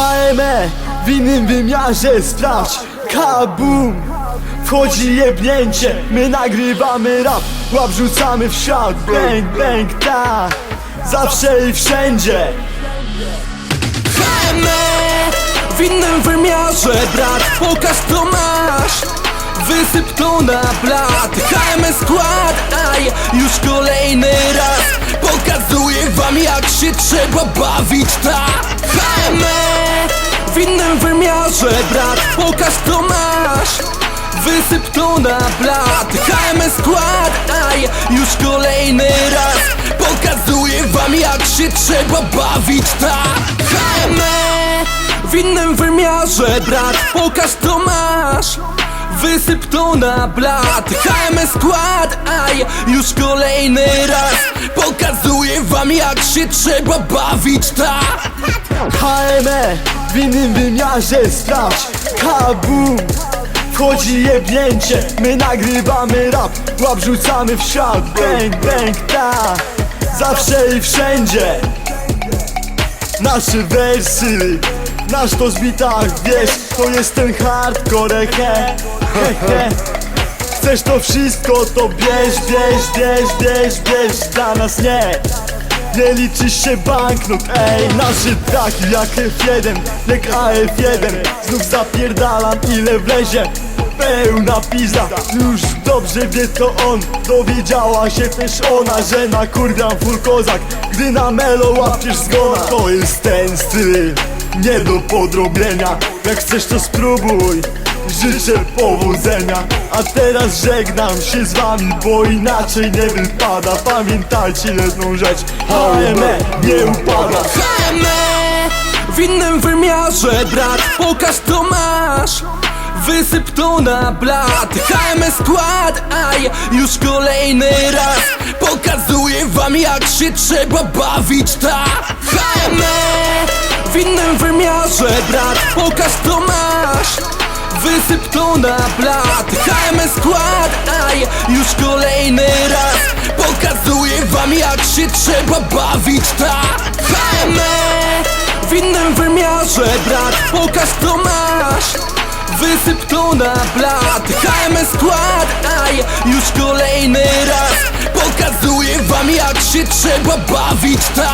HME w innym wymiarze sprawdź. Kabum Wchodzi jebnięcie, my nagrywamy rap Łap rzucamy w szat, bang bang ta. Zawsze i wszędzie. HME W innym wymiarze, brat, pokaż co masz. Wysyp to na blat. HME skład, aj, już kolejny raz. Pokazuję wam jak się trzeba bawić, ta HME W innym wymiarze, brat, pokaż co masz. Wysyp to na blat. HME skład, aj, już kolejny raz. Pokazuję wam jak się trzeba bawić, ta HME W innym wymiarze, brat, pokaż co masz. Wysyp to na blat. HME skład, aj, już kolejny raz. Pokazuję wam jak się trzeba bawić, ta HME w innym wymiarze sprawdź Kabum Wchodzi jebnięcie, my nagrywamy rap Łap rzucamy w szat, bang bang ta Zawsze i wszędzie Nasze wersy Nasz to zbitach, wiesz To jest ten hardcore, he, he, he. Chcesz to wszystko, to bierz, bierz, bierz, bierz, bierz Dla nas nie nie liczy się banknot, ej Nasze traki jak F1, jak AF1 Znów zapierdalam ile wlezie Pełna pizza, już dobrze wie to on Dowiedziała się też ona, że nakurwiam full kozak. Gdy na melo łapiesz zgona To jest ten styl, nie do podrobienia. Jak chcesz to spróbuj Życzę powodzenia A teraz żegnam się z wami Bo inaczej nie wypada. Pamiętajcie jedną rzecz HME nie upada. HME W innym wymiarze, brat, pokaż co masz. Wysyp to na blat. HME skład, aj, już kolejny raz. Pokazuję wam jak się trzeba bawić, ta HME W innym wymiarze, brat, pokaż co masz Wysyp to na blat. HME skład, aj, już kolejny raz. Pokazuję wam jak się trzeba bawić, ta HME W innym wymiarze, brat, pokaż co masz. Wysyp to na blat. HME skład, aj, już kolejny raz. Pokazuję wam jak się trzeba bawić, ta